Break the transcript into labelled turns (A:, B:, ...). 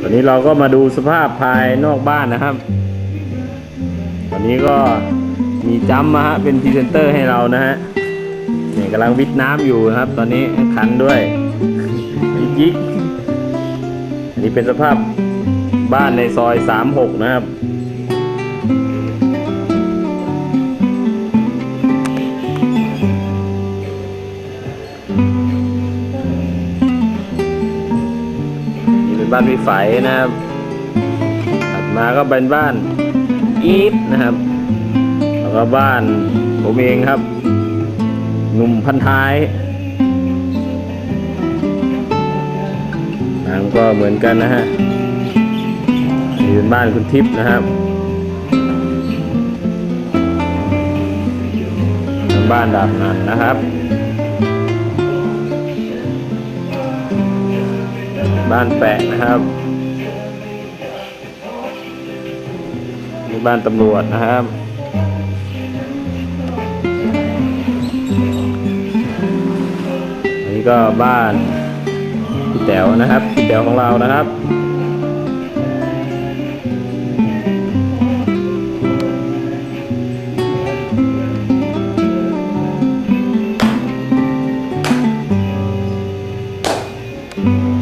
A: ตอนนี้เราก็มาดูสภาพภายนอกบ้านนะครับ ตอนนี้ก็มีจัมมาฮะเป็นพรีเซนเตอร์ให้เรานะฮะเนี่ยกำลังวิทน้ำอยู่นะครับ ตอนนี้ขันด้วยยิกอันนี้เป็นสภาพบ้านในซอย 36 นะครับ บ้านพี่ไฝนะครับถัดมาก็เป็นบ้านอีฟนะครับ แล้วก็บ้านผมเองครับหนุ่มพันท้ายน้ำก็เหมือนกันนะฮะนี่เป็นบ้านคุณทิพย์นะครับบ้านดาบนันนะครับ บ้านแปะนะครับ นี่บ้านตำรวจนะครับอันนี้ก็บ้านพี่แต๋วนะครับพี่แต๋วของเรานะครับ thank you